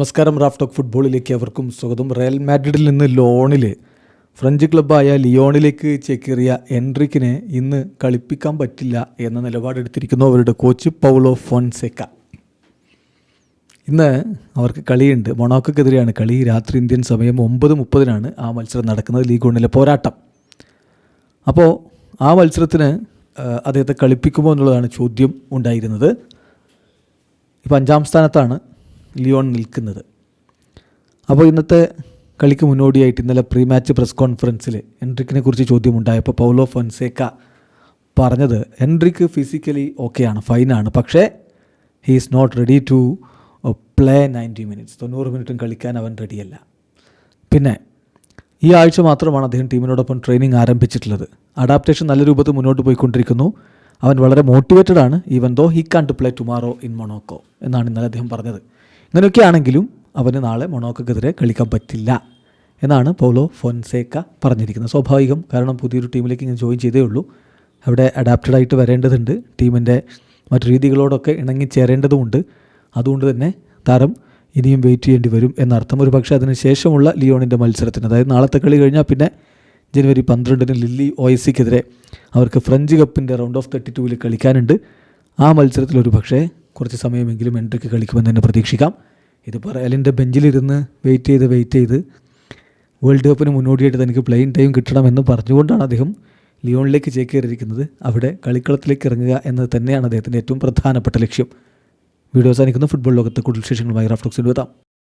നമസ്കാരം റാഫ്റ്റോക്ക് ഫുട്ബോളിലേക്ക് അവർക്കും സ്വാഗതം. റയൽ മാഡ്രിഡിൽ നിന്ന് ലോണിൽ ഫ്രഞ്ച് ക്ലബ്ബായ ലിയോണിലേക്ക് ചേക്കേറിയ എൻട്രിക്കിനെ ഇന്ന് കളിപ്പിക്കാൻ പറ്റില്ല എന്ന നിലപാടെടുത്തിരിക്കുന്നു അവരുടെ കോച്ച് പൗളോ ഫോൺസെക്ക. ഇന്ന് അവർക്ക് കളിയുണ്ട്. മൊണോക്കെതിരെയാണ് കളി. രാത്രി ഇന്ത്യൻ സമയം ഒമ്പത് മുപ്പതിനാണ് ആ മത്സരം നടക്കുന്നത്. ലീഗ് വണ്ണിലെ പോരാട്ടം. അപ്പോൾ ആ മത്സരത്തിന് അദ്ദേഹത്തെ കളിപ്പിക്കുമോ എന്നുള്ളതാണ് ചോദ്യം ഉണ്ടായിരുന്നത്. ഇപ്പോൾ അഞ്ചാം സ്ഥാനത്താണ് ലിയോൺ നിൽക്കുന്നത്. അപ്പോൾ ഇന്നത്തെ കളിക്ക് മുന്നോടിയായിട്ട് ഇന്നലെ പ്രീ മാച്ച് പ്രസ് കോൺഫറൻസിൽ എൻട്രിക്കിനെ കുറിച്ച് ചോദ്യമുണ്ടായപ്പോൾ പൗലോ ഫൊൻസേക്ക പറഞ്ഞത് എൻട്രിക്ക് ഫിസിക്കലി ഓക്കെയാണ് ഫൈനാണ് പക്ഷേ he is not ready to play ninety minutes തൊണ്ണൂറ് മിനിറ്റും കളിക്കാൻ അവൻ റെഡിയല്ല പിന്നെ ഈ ആഴ്ച മാത്രമാണ് അദ്ദേഹം ടീമിനോടൊപ്പം ട്രെയിനിങ് ആരംഭിച്ചിട്ടുള്ളത്. അഡാപ്റ്റേഷൻ നല്ല രൂപത്തിൽ മുന്നോട്ട് പോയിക്കൊണ്ടിരിക്കുന്നു. അവൻ വളരെ മോട്ടിവേറ്റഡ് ആണ് even though he can to play tomorrow in Monaco എന്നാണ് ഇന്നലെ അദ്ദേഹം പറഞ്ഞത്. ഇങ്ങനെയൊക്കെ ആണെങ്കിലും അവന് നാളെ മൊണോക്കെതിരെ കളിക്കാൻ പറ്റില്ല എന്നാണ് പൗലോ ഫൊൻസേക്ക പറഞ്ഞിരിക്കുന്നത്. സ്വാഭാവികം കാരണം പുതിയൊരു ടീമിലേക്ക് ഇങ്ങനെ ജോയിൻ ചെയ്തേ ഉള്ളൂ. അവിടെ അഡാപ്റ്റഡ് ആയിട്ട് വരേണ്ടതുണ്ട്. ടീമിന്റെ മറ്റു രീതികളോടൊക്കെ ഇണങ്ങിച്ചേരേണ്ടതുമുണ്ട് അതുകൊണ്ട് തന്നെ താരം ഇനിയും വെയിറ്റ് ചെയ്യേണ്ടി വരും എന്നർത്ഥം. ഒരു പക്ഷേ അതിന് ശേഷമുള്ള ലിയോണിന്റെ മത്സരത്തിന് അതായത് നാളത്തെ കളി കഴിഞ്ഞാൽ പിന്നെ ജനുവരി പന്ത്രണ്ടിന് ലില്ലി ഒയസിക്കെതിരെ അവർക്ക് ഫ്രഞ്ച് കപ്പിന്റെ റൗണ്ട് ഓഫ് തേർട്ടി ടൂവിൽ കളിക്കാനുണ്ട്. ആ മത്സരത്തിൽ ഒരു പക്ഷേ കുറച്ച് സമയമെങ്കിലും എൻട്രിക്ക് കളിക്കുമെന്ന് തന്നെ പ്രതീക്ഷിക്കാം. ഇത് പറയലിന്റെ ബെഞ്ചിലിരുന്ന് വെയിറ്റ് ചെയ്ത് വെയിറ്റ് ചെയ്ത് വേൾഡ് കപ്പിന് മുന്നോടിയായിട്ട് തനിക്ക് പ്ലെയിൻ ടൈം കിട്ടണമെന്ന് പറഞ്ഞുകൊണ്ടാണ് അദ്ദേഹം ലിയോണിലേക്ക് ചേക്കേറിയിരിക്കുന്നത്. അവിടെ കളിക്കളത്തിലേക്ക് ഇറങ്ങുക എന്നത് തന്നെയാണ് അദ്ദേഹത്തിന്റെ ഏറ്റവും പ്രധാനപ്പെട്ട ലക്ഷ്യം. വീഡിയോ അവസാനിക്കുന്ന. ഫുട്ബോൾ ലോകത്തെ കൂടുതൽ വിശേഷങ്ങളുമായി റാഫ്റ്റോക്സിൽ എത്താം